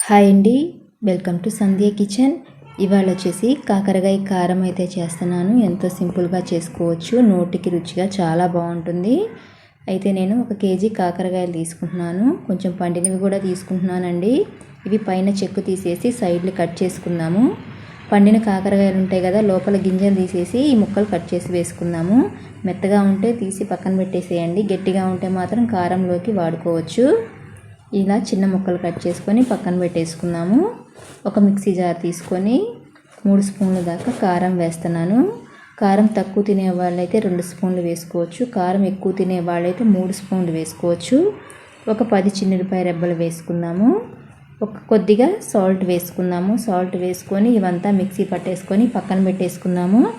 Hi అండి. Welcome to Sandhya kitchen. ఇవాళ వచ్చేసి కాకరకాయ కారం అయితే చేస్తున్నాను. ఎంతో సింపుల్గా చేసుకోవచ్చు. నోటికి రుచిగా చాలా బాగుంటుంది. అయితే నేను ఒక కేజీ కాకరకాయలు తీసుకుంటున్నాను. కొంచెం పండినవి కూడా తీసుకుంటున్నానండి. ఇవి పైన చెక్కు తీసేసి సైడ్లు కట్ చేసుకుందాము. పండిన కాకరకాయలు ఉంటాయి కదా లోపల గింజలు తీసేసి ఈ ముక్కలు కట్ చేసి వేసుకుందాము. మెత్తగా ఉంటే తీసి పక్కన పెట్టేసేయండి. గట్టిగా ఉంటే మాత్రం కారంలోకి వాడుకోవచ్చు. ఇలా చిన్న ముక్కలు కట్ చేసుకొని పక్కన పెట్టేసుకుందాము ఒక మిక్సీ జార్ తీసుకొని మూడు స్పూన్ల దాకా కారం వేస్తున్నాను. కారం తక్కువ తినే వాళ్ళైతే రెండు స్పూన్లు వేసుకోవచ్చు. కారం ఎక్కువ తినే వాళ్ళైతే మూడు స్పూన్లు వేసుకోవచ్చు. ఒక పది చిన్నపాయ రెబ్బలు వేసుకున్నాము. ఒక కొద్దిగా సాల్ట్ వేసుకున్నాము. సాల్ట్ వేసుకొని ఇవంతా మిక్సీ పట్టేసుకొని పక్కన పెట్టేసుకున్నాము.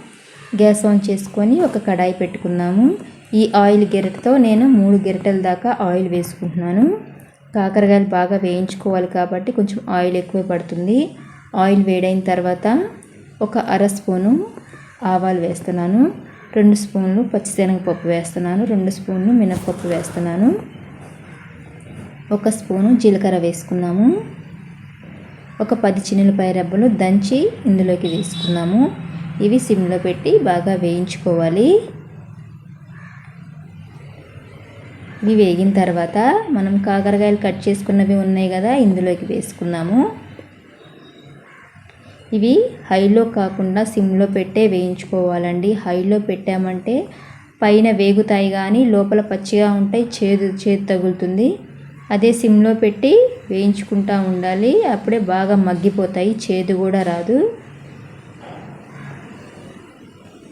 గ్యాస్ ఆన్ చేసుకొని ఒక కడాయి పెట్టుకున్నాము. ఈ ఆయిల్ గెరటతో నేను మూడు గెరటల దాకా ఆయిల్ వేసుకుంటున్నాను. కాకరకాయలు బాగా వేయించుకోవాలి కాబట్టి కొంచెం ఆయిల్ ఎక్కువ పడుతుంది. ఆయిల్ వేడైన తర్వాత ఒక అర స్పూను ఆవాలు వేస్తున్నాను. రెండు స్పూన్లు పచ్చిశనగపప్పు వేస్తున్నాను. రెండు స్పూన్లు మినప్పప్పు వేస్తున్నాను. ఒక స్పూను జీలకర్ర వేసుకున్నాము. ఒక పది చిన్నులపాయ రెబ్బలు దంచి ఇందులోకి వేసుకున్నాము. ఇవి సిమ్లో పెట్టి బాగా వేయించుకోవాలి. ఇవి వేగిన తర్వాత మనం కాకరకాయలు కట్ చేసుకున్నవి ఉన్నాయి కదా ఇందులోకి వేసుకున్నాము ఇవి హైలో కాకుండా సిమ్లో పెట్టే వేయించుకోవాలండి. హైలో పెట్టామంటే పైన వేగుతాయి కానీ లోపల పచ్చిగా ఉంటాయి చేదు చేదు తగులుతుంది. అదే సిమ్లో పెట్టి వేయించుకుంటూ ఉండాలి. అప్పుడే బాగా మగ్గిపోతాయి చేదు కూడా రాదు.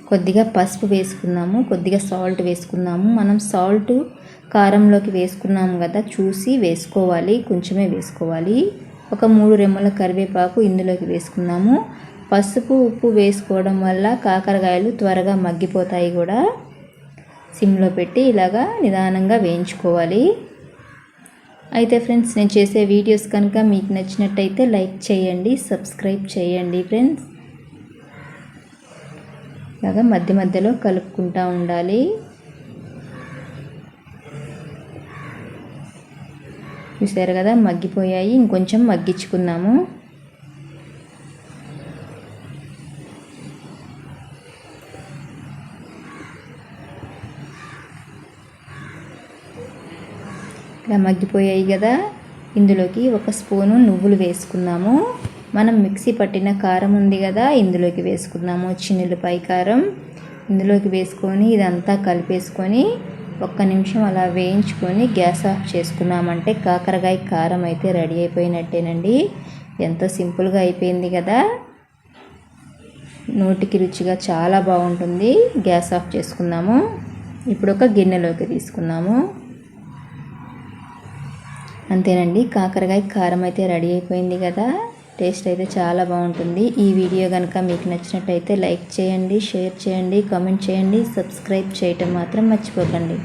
కొద్దిగా పసుపు వేసుకున్నాము కొద్దిగా సాల్ట్ వేసుకున్నాము. మనం సాల్ట్ కారంలోకి వేసుకున్నాము కదా చూసి వేసుకోవాలి కొంచెమే వేసుకోవాలి. ఒక మూడు రెమ్మల కరివేపాకు ఇందులోకి వేసుకున్నాము. పసుపు ఉప్పు వేసుకోవడం వల్ల కాకరకాయలు త్వరగా మగ్గిపోతాయి కూడా. సిమ్లో పెట్టి ఇలాగా నిదానంగా వేయించుకోవాలి. అయితే ఫ్రెండ్స్ నేను చేసే వీడియోస్ కనుక మీకు నచ్చినట్టయితే లైక్ చేయండి సబ్స్క్రైబ్ చేయండి ఫ్రెండ్స్. ఇలాగా మధ్య మధ్యలో కలుపుకుంటూ ఉండాలి. చూసారు కదా మగ్గిపోయాయి. ఇంకొంచెం మగ్గించుకున్నాము ఇలా మగ్గిపోయాయి కదా. ఇందులోకి ఒక స్పూను నువ్వులు వేసుకున్నాము మనం మిక్సీ పట్టిన కారం ఉంది కదా ఇందులోకి వేసుకున్నాము చిన్నులపై కారం. ఇందులోకి వేసుకొని ఇదంతా కలిపేసుకొని ఒక్క నిమిషం అలా వేయించుకొని గ్యాస్ ఆఫ్ చేసుకున్నామంటే కాకరకాయ కారం అయితే రెడీ అయిపోయినట్టేనండి. ఎంతో సింపుల్గా అయిపోయింది కదా. నోటికి రుచిగా చాలా బాగుంటుంది. గ్యాస్ ఆఫ్ చేసుకుందాము. ఇప్పుడు ఒక గిన్నెలోకి తీసుకుందాము. అంతేనండి. కాకరకాయ కారం అయితే రెడీ అయిపోయింది కదా. టేస్ట్ అయితే చాలా బాగుంటుంది. ఈ వీడియో కనుక మీకు నచ్చినట్టయితే లైక్ చేయండి షేర్ చేయండి కామెంట్ చేయండి సబ్స్క్రైబ్ చేయటం మాత్రం మర్చిపోకండి.